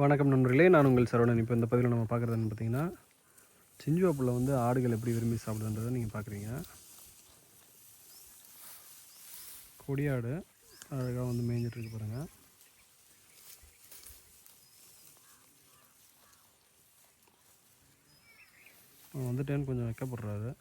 வணக்கம் நண்பர்களே நான் உங்கள் சரவணன். இப்போ இந்த பதிவில் நம்ம பார்க்குறதுன்னு பார்த்தீங்கன்னா சிஞ்சுவாப்பில் வந்து ஆடுகள் எப்படி விரும்பி சாப்பிடுதுன்றதை நீங்கள் பார்க்குறீங்க. கொடியாடு அழகாக வந்து மேய்ஞ்சிட்டு பாருங்கள் வந்துட்டேன்னு கொஞ்சம் வைக்கப்படுறாரு.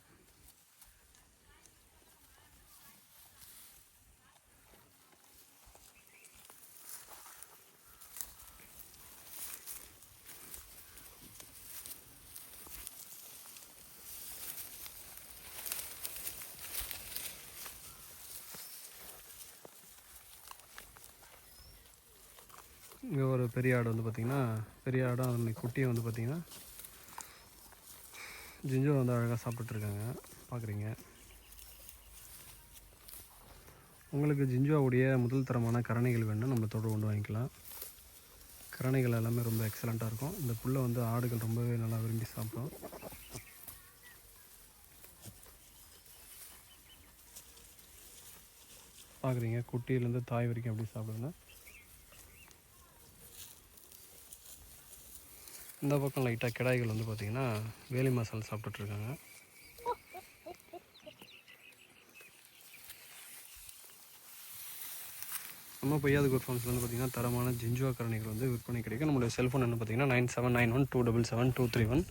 இங்கே ஒரு பெரிய ஆடு வந்து பார்த்திங்கன்னா பெரிய ஆடும் அதனுடைய குட்டியை வந்து பார்த்திங்கன்னா ஜிஞ்சோ வந்து அழகாக சாப்பிட்ருக்காங்க பார்க்குறீங்க உங்களுக்கு ஜிஞ்சுவாவுடைய முதல் தரமான கரணைகள் வேணும் நம்ம தொடர்பு கொண்டு வாங்கிக்கலாம். கரணைகள் எல்லாமே ரொம்ப எக்ஸலண்ட்டாக இருக்கும். இந்த புல்லை வந்து ஆடுகள் ரொம்பவே நல்லா விரும்பி சாப்பிடும். பார்க்குறீங்க குட்டியிலேருந்து தாய் வரைக்கும் எப்படி சாப்பிடுங்க இந்த பக்கம் லைட்டாக கிடாய்கள் வந்து பார்த்திங்கன்னா வேலி மசாலா சாப்பிட்டுட்ருக்காங்க. நம்ம பொய்யாது குட் வந்து பார்த்திங்கன்னா தரமான ஜிஞ்சுவா கரணிகள் வந்து விற்பனை கிடைக்கும். நம்மளுடைய செல்ஃபோன் என்ன பார்த்தீங்கன்னா nine seven nine one two double seven two three one